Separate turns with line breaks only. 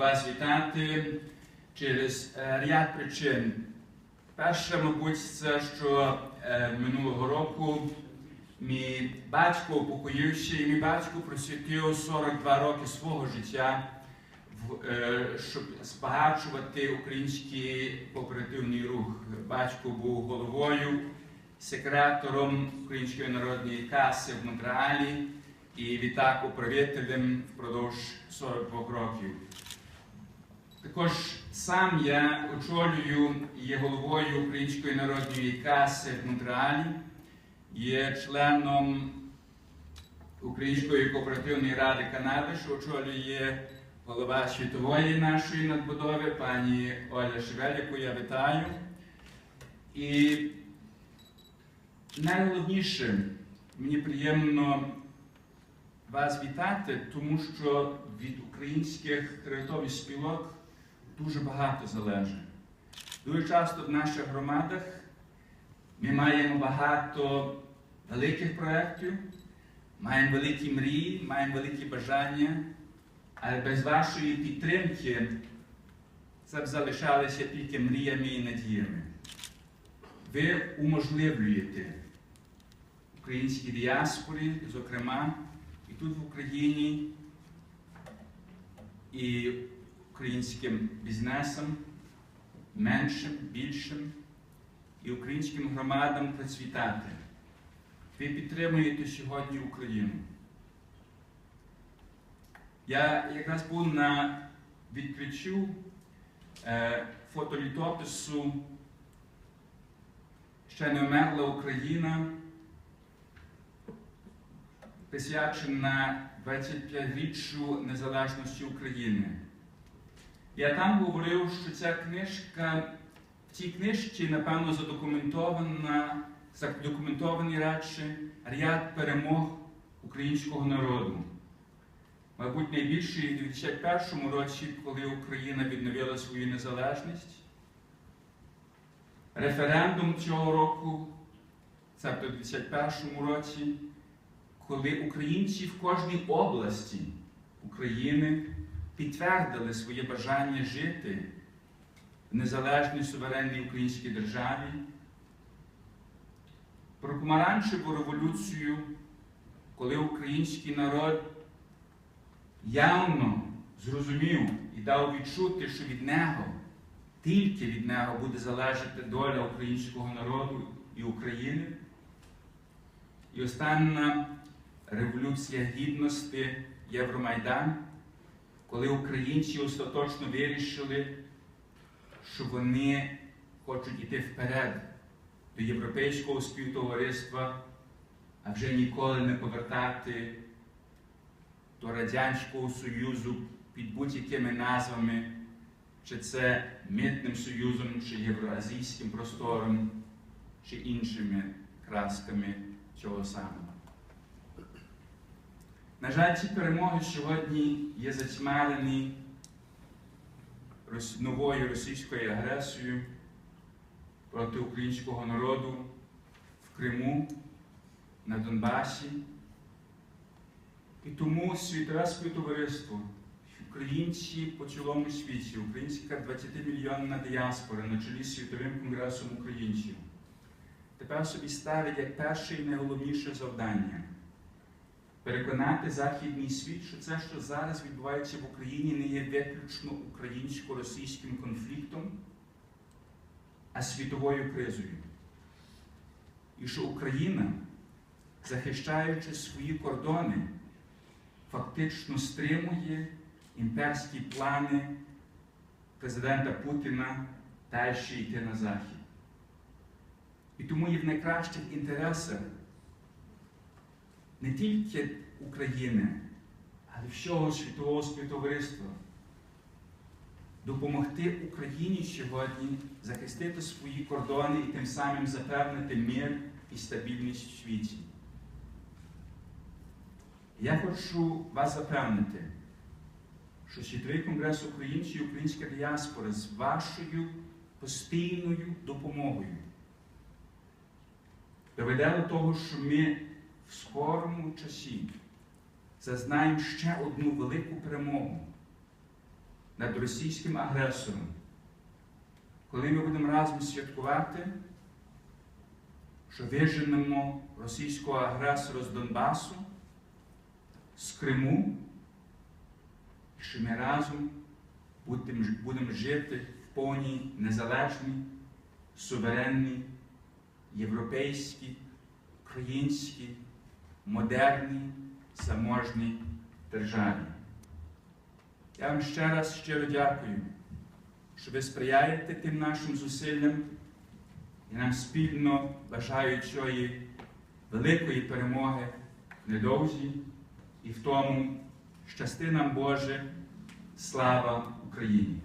вас вітати через е, ряд причин. Перше, мабуть, це що е, минулого року мій батько упокоївся, і мій батько присвятив 42 роки свого життя, е, щоб збагачувати український кооперативний рух. Батько був головою, секретором Української народної каси в Монреалі і відтак управителем впродовж 42 років. Також сам я очолюю є головою Української народної каси в Монреалі, є членом Української кооперативної ради Канади, що очолює голова світової нашої надбудови, пані Оля Шевель, яку я вітаю. І найголовніше, мені приємно вас вітати, тому що від українських територій спілок дуже багато залежить. Дуже часто в наших громадах ми маємо багато великих проєктів, маємо великі мрії, маємо великі бажання, але без вашої підтримки це б залишалося тільки мріями і надіями. Ви уможливлюєте українській діаспорі, зокрема, і тут в Україні, і українським бізнесам, меншим, більшим, і українським громадам процвітати. Ви підтримуєте сьогодні Україну. Я якраз був на відкриттю е, фотолітопису Ще не вмерла Україна, присвячена 25-річчю незалежності України. Я там говорив, що ця книжка, в цій книжці, напевно, задокументована, задокументований радше ряд перемог українського народу. Мабуть, найбільший у 2001 році, коли Україна відновила свою незалежність. Референдум цього року, це в 2021 році, коли українці в кожній області України підтвердили своє бажання жити в незалежній суверенній українській державі. Про помаранчеву революцію, коли український народ явно зрозумів і дав відчути, що від нього, тільки від нього буде залежати доля українського народу і України. І остання революція гідності Євромайдан, коли українці остаточно вирішили, що вони хочуть йти вперед до європейського співтовариства, а вже ніколи не повертати до Радянського Союзу під будь-якими назвами, чи це Митним Союзом, чи Євроазійським простором, чи іншими красками цього самого. На жаль, ці перемоги сьогодні є затьмарені новою російською агресією проти українського народу в Криму, на Донбасі. І тому світове співтовариство, українці по цілому світі, українська 20-мільйонна діаспора на чолі з Світовим конгресом українців, тепер собі ставить як перше і найголовніше завдання переконати Західний світ, що це, що зараз відбувається в Україні, не є виключно українсько-російським конфліктом, а світовою кризою. І що Україна, захищаючи свої кордони, фактично стримує імперські плани президента Путіна далі йти на Захід. І тому є в найкращих інтересах не тільки України, але всього світового співтовариства. Допомогти Україні сьогодні захистити свої кордони і тим самим запевнити мир і стабільність в світі. Я хочу вас запевнити, що Світовий конгрес українців і українська діаспора з вашою постійною допомогою доведе до того, що ми в скорому часі зазнаємо ще одну велику перемогу над російським агресором. Коли ми будемо разом святкувати, що виженемо російського агресора з Донбасу, з Криму, і що ми разом будемо, жити в повній незалежній, суверенній, європейській, українській, модерній, заможній державі. Я вам ще раз щиро дякую, що ви сприяєте тим нашим зусиллям і нам спільно бажаю цієї великої перемоги недовзі і в тому щасти нам Боже, слава Україні!